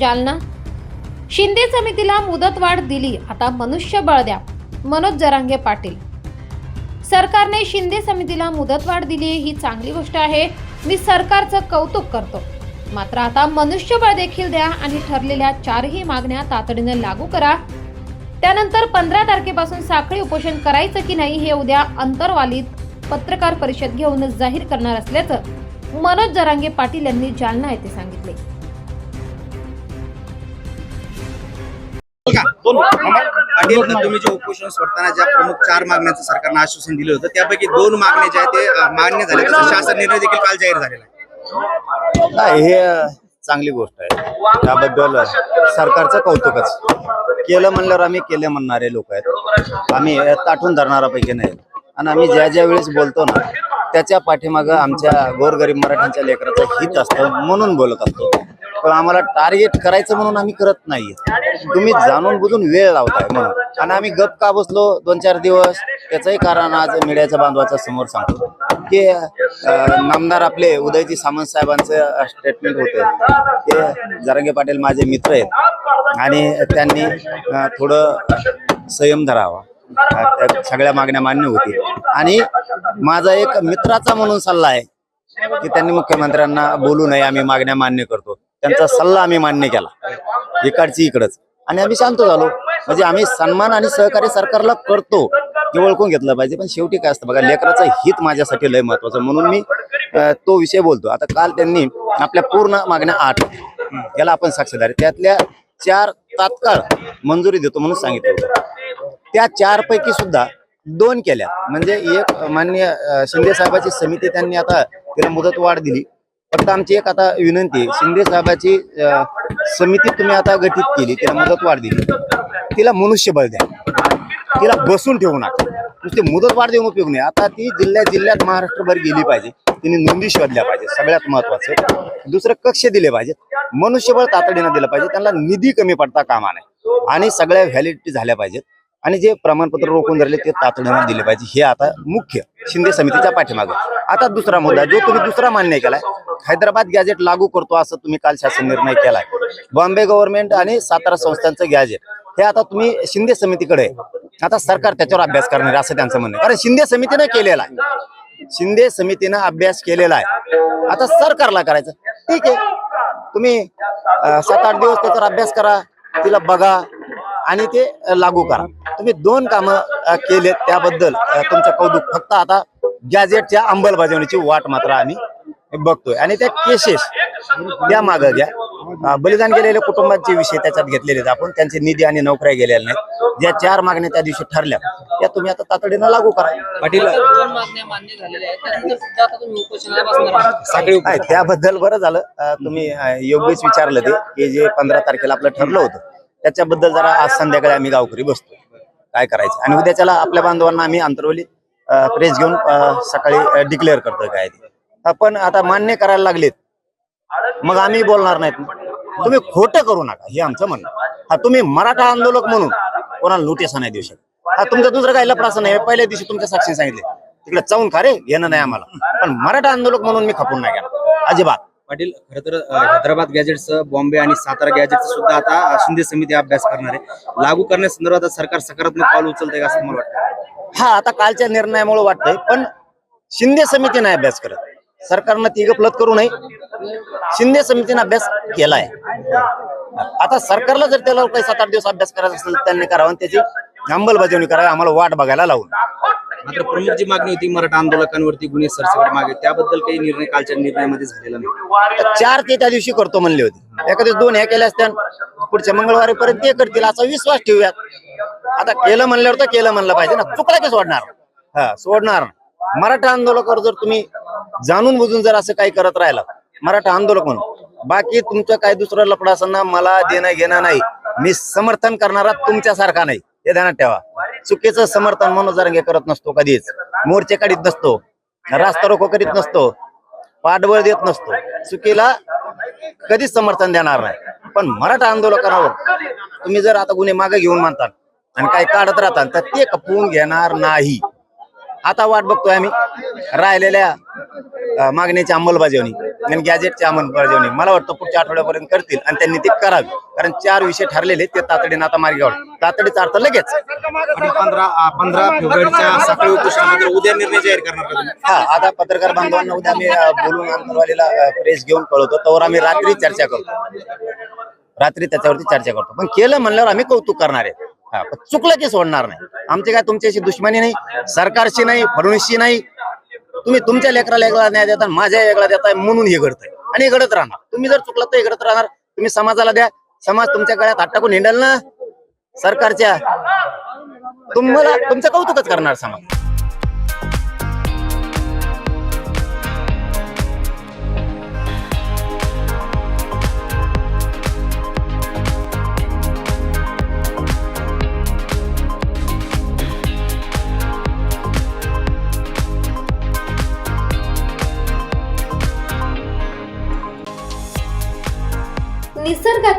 जालना. शिंदे समितीला मुदतवाढ दिली. आता मनुष्यबळ द्या. मनोज जरांगे पाटील. सरकारने शिंदे समितीला मुदतवाढ दिली ही चांगली गोष्ट आहे. मी सरकारचं कौतुक करतो. मात्र आता मनुष्यबळ देखील द्या आणि ठरलेल्या चारही मागण्या तातडीने लागू करा. त्यानंतर पंधरा तारखेपासून साखळी उपोषण करायचं की नाही हे उद्या अंतरवालीत पत्रकार परिषद घेऊन जाहीर करणार असल्याचं मनोज जरांगे पाटील यांनी जालना येथे सांगितले. पाटील तुम्ही जे उपोषण सोडताना ज्या प्रमुख चार मागण्यांचं सरकारनं आश्वासन दिलं होतं त्यापैकी दोन मागण्या ज्या आहेत ते मान्य झाले. तसं शासन निर्णय देखील काल जाहीर झालेला आहे. नाही हे चांगली गोष्ट आहे. त्याबद्दल सरकारचं कौतुकच. केलं म्हणल्यावर आम्ही केले म्हणणारे लोक आहेत. आम्ही ताठून धरणारापैकी नाही. आणि आम्ही ज्या ज्या वेळेस बोलतो ना त्याच्या पाठीमागं आमच्या गोरगरीब मराठ्यांच्या लेकराचं हित असतं म्हणून बोलत असतो. पण आम्हाला टार्गेट करायचं म्हणून आम्ही करत नाहीये. तुम्ही जाणून बुजून वेळ लावताय म्हणून. आणि आम्ही गप का बसलो दोन चार दिवस त्याचंही कारण आज मीडियाच्या बांधवाच्या समोर सांगतो. की नामदार आपले उदयजी सामंत साहेबांचं स्टेटमेंट होतं. ते जरंगे पाटील माझे मित्र आहेत. आणि त्यांनी थोडं संयम धरावा. सगळ्या मागण्या मान्य होतील. आणि माझा एक मित्राचा म्हणून सल्ला आहे की त्यांनी मुख्यमंत्र्यांना बोलू नये आम्ही मागण्या मान्य करतो. त्यांचा सल्ला आम्ही मान्य केला. इकडची इकडच. आणि आम्ही शांत झालो. म्हणजे आम्ही सन्मान आणि सहकार्य सरकारला करतो हे ओळखून घेतलं पाहिजे. पण शेवटी काय असतं बघा लेकराचं हित माझ्यासाठी लय महत्वाचं म्हणून मी तो विषय बोलतो. आता काल त्यांनी आपल्या पूर्ण मागण्या आठ याला आपण साक्षीदार त्यातल्या चार तात्काळ मंजुरी देतो म्हणून सांगितलं होतं. त्या चार पैकी सुद्धा दोन केल्या. म्हणजे एक मान्य शिंदे साहेबाची समिती त्यांनी आता तिला मुदतवाढ दिली. फक्त आमची एक आता विनंती आहे. शिंदे साहेबाची समिती तुम्ही आता गठीत केली तिला मुदतवाढ दिली. तिला मनुष्यबळ द्या. तिला बसून ठेवू नका. नुसती मुदतवाढ देऊन उपयोग नाही. आता ती जिल्ह्यात जिल्ह्यात महाराष्ट्रभर गेली पाहिजे. तिने नोंदी शोधल्या पाहिजे सगळ्यात महत्वाचं दुसरं कक्ष दिले पाहिजे मनुष्यबळ तातडीनं दिलं पाहिजे. त्यांना निधी कमी पडता कामा नाही आणि सगळ्या व्हॅलिडिटी झाल्या पाहिजेत. आणि जे प्रमाणपत्र रोखून धरले ते तातडीनं दिले पाहिजे. हे आता मुख्य शिंदे समितीच्या पाठीमागं आता दुसरा मुद्दा जो तुम्ही दुसरा मान्य केलाय हैदराबाद गॅजेट लागू करतो असं तुम्ही काल शासन निर्णय केलाय. बॉम्बे गव्हर्नमेंट आणि सातारा संस्थांचं गॅजेट हे आता तुम्ही शिंदे समितीकडे आता सरकार त्याच्यावर अभ्यास करणार असं त्यांचं म्हणणं कारण शिंदे समितीनं केलेला आहे. शिंदे समितीनं अभ्यास केलेला आहे. आता सरकारला करायचं. ठीक आहे. तुम्ही सात आठ दिवस त्याच्यावर अभ्यास करा तिला बघा आणि ते लागू करा. तुम्ही दोन कामं केलेत त्याबद्दल तुमचं कौतुक. फक्त आता गॅजेटच्या अंमलबजावणीची वाट मात्र आम्ही बघतोय. आणि त्या केसेस त्या मागं घ्या. बलिदान गेलेल्या कुटुंबाचे विषय त्याच्यात घेतलेले आहेत आपण. त्यांचे निधी आणि नोकऱ्या गेलेल्या नाहीत. ज्या चार मागण्या त्या दिवशी ठरल्या. त्या तुम्ही आता तातडीनं लागू करा. पाटील. त्याबद्दल बरं झालं. तुम्ही योग्यच विचारलं ते की जे पंधरा तारखेला आपलं ठरलं होतं. त्याच्याबद्दल जरा आज संध्याकाळी आम्ही गावकरी बसतो. काय करायचं? आणि उद्याच्याला आपल्या बांधवांना आम्ही अंतरवली प्रेस घेऊन सकाळी डिक्लेअर करतोय काय ते. आता मान्य करायला लागलेत. मग आम्ही बोलणार नाहीत. तुम्ही खोटं करू नका हे आमचं म्हणणं. हा तुम्ही मराठा आंदोलक म्हणून कोणाला नोटीस नाही देऊ शकत. हा तुमचा दुसरं काही लफडाचं नाही. पहिल्या दिवशी तुमच्या साक्षी सांगितले. तिकडे चावून खा रे घेणं नाही आम्हाला. पण मराठा आंदोलक म्हणून मी खपून नाही गेला अजिबात. पाटील खर तर हैदराबाद गॅजेटचं बॉम्बे आणि सातारा गॅजेटचं सुद्धा आता शिंदे समिती अभ्यास करणार आहे. लागू करण्यासंदर्भात सरकार सकारात्मक पाऊल उचलत आहे असं मला वाटतं? हा आता कालच्या निर्णयामुळे वाटतंय पण शिंदे समिती नाही अभ्यास करत. सरकारनं ती गपलत करू नये. शिंदे समितीने अभ्यास केलाय. आता सरकारला जर त्याला काही सात आठ दिवस अभ्यास करायचा असेल त्यांनी करावा आणि त्याची अंमलबजावणी करावी आम्हाला वाट बघायला लावून. मात्र प्रमुख जी मागणी होती मराठा आंदोलकांवरती गुन्हे सरसकट मागे. त्याबद्दल काही निर्णय कालच्या निर्णयामध्ये झालेला नाही. चार ते त्या दिवशी करतो म्हणले होते. एखाद्या दोन ह्या केल्या असत्या. पुढच्या मंगळवारी पर्यंत ते करतील असा विश्वास ठेवूयात. आता केलं म्हणल्यावर तर केलं म्हणलं पाहिजे ना. चुकला की सोडणार. हा सोडणार. मराठा आंदोलकावर जर तुम्ही जाणून बुजून जर असं काही करत राहिला मराठा आंदोलक म्हणून बाकी तुमचं काय दुसरं लपड असताना मला देणं घेणं नाही. मी समर्थन करणारा तुमच्यासारखा नाही. हे ध्यानात ठेवा. चुकीचं समर्थन मनोज जरंगे करत नसतो कधीच. मोर्चे काढीत नसतो. रास्ता रोको करीत नसतो. पाठबळ देत नसतो. चुकीला कधीच समर्थन देणार नाही. पण मराठा आंदोलकांवर तुम्ही जर आता गुन्हे मागे घेऊन मानतात आणि काही काढत राहता तर ते खपवून घेणार नाही. आता वाट बघतोय आम्ही. राहिलेल्या मागणीची अंमलबजावणी आणि गॅजेटची अंमलबजावणी. मला वाटतं पुढच्या आठवड्यापर्यंत करतील आणि त्यांनी ते करावी. कारण चार विषय ठरलेले ते तातडीने आता मार्गी काढू तातडीचा अर्थ लगेच. पंधरा पंधरा फेब्रुवारीच्या सकाळी उपोषणानंतर उद्या निर्णय जाहीर करणार हा आता पत्रकार बांधवांना उद्या आम्ही बोलून अंतरवालीला प्रेस घेऊन कळवतो. त्यावर आम्ही रात्री चर्चा करतो. रात्री त्याच्यावरती चर्चा करतो. पण केलं म्हणल्यावर आम्ही कौतुक करणार आहे. चुकलं की सोडणार नाही. आमची काय तुमच्याशी दुश्मनी नाही सरकारशी नाही फडणवीसशी नाही. तुम्ही तुमच्या लेकराला वेगळा न्याय देता माझ्या वेगळा देताय म्हणून हे घडतंय. आणि हे घडत राहणार. तुम्ही जर चुकलं तर हे घडत राहणार. तुम्ही समाजाला द्या. समाज तुमच्या गळ्यात हात टाकून हिंडल ना. सरकारच्या. तुम्हाला तुमचं कौतुकच करणार समाज.